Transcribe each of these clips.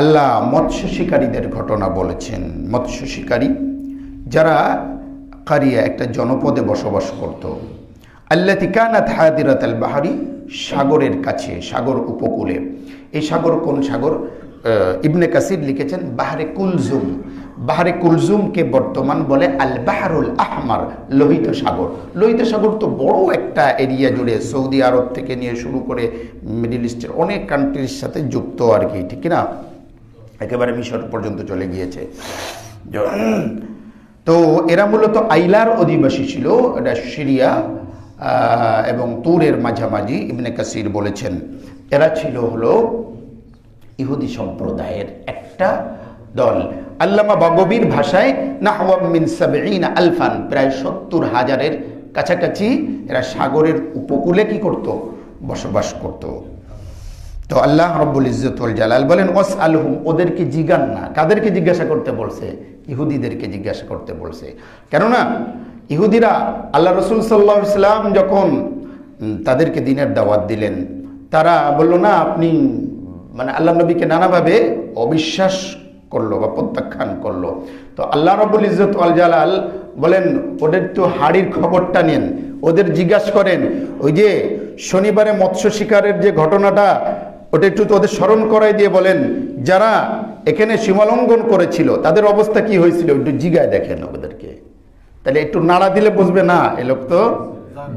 আল্লাহ মৎস্য শিকারীদের ঘটনা বলেছেন। মৎস্য শিকারী যারা কারিয়া একটা জনপদে বসবাস করত। আল্লাহ তিকানাত হাদিরাত আল বাহারি সাগরের কাছে, সাগর উপকূলে। এই সাগর কোন সাগর? ইবনে কাসির লিখেছেন বাহারে কুলজুম। বাহারে কুলজুমকে বর্তমান বলে আল বাহারুল আহমার, লোহিত সাগর। লোহিত সাগর তো বড় একটা এরিয়া জুড়ে সৌদি আরব থেকে নিয়ে শুরু করে মিডিল ইস্টের অনেক কান্ট্রির সাথে যুক্ত আর কি, ঠিক না? একেবারে মিশর পর্যন্ত চলে গিয়েছে। তো এরা মূলত আইলার অধিবাসী ছিল, এটা সিরিয়া এবং তুরের মাঝামাঝি, ইবনে কাসির বলেছেন। এরা ছিল হলো ইহুদি সম্প্রদায়ের একটা দল। আল্লামা বাগবির ভাষায়, নাহওয়াম মিন সাবঈনা আলফান, প্রায় সত্তর হাজারের কাছাকাছি এরা সাগরের উপকূলে কি করত? বসবাস করত। তো আল্লাহ রব্বুল ইজ্জতুল জালাল বলেন ওয়াস আলহুম ওদেরকে জিগান না। কাদেরকে জিজ্ঞাসা করতে বলছে? ইহুদিদেরকে জিজ্ঞাসা করতে বলছে। কেননা, ইহুদিরা আল্লাহ রসুল সাল্লাহ ইসলাম যখন তাদেরকে দিনের দাওয়াত দিলেন, তারা বলল, না, আপনি মানে আল্লাহ নবীকে নানাভাবে অবিশ্বাস করল বা প্রত্যাখ্যান করল। তো আল্লাহ রব্বুল ইজ্জত আল জালাল বলেন, ওদের তো হাড়ির খবরটা নেন। ওদের জিজ্ঞাসা করেন, ওই যে শনিবারে মৎস্য শিকারের যে ঘটনাটা ওটা একটু তো ওদের স্মরণ করাই দিয়ে বলেন, যারা এখানে সীমালঙ্ঘন করেছিল, তাদের অবস্থা কি হয়েছিল? একটু জিগায় দেখেন ওদেরকে। তাহলে একটু নাড়া দিলে বুঝবে, না, এ লোক তো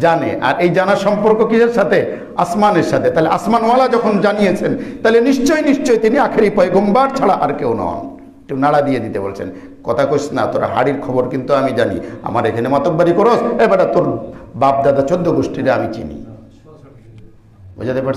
জানে। আর এই জানার সম্পর্ক কিসের সাথে? আসমানের সাথে। তাহলে আসমানওয়ালা যখন জানিয়েছেন, তাহলে নিশ্চয়ই নিশ্চয়ই তিনি আখেরি পয়গম্বার ছাড়া আর কেউ নন। একটু নাড়া দিয়ে দিতে বলছেন, কথা কইস না, তোরা হাড়ির খবর কিন্তু আমি জানি। আমার এখানে মাতব্বারি করস, এবার তোর বাপ দাদা চোদ্দ গোষ্ঠীরা আমি চিনি। বোঝাতে পারছি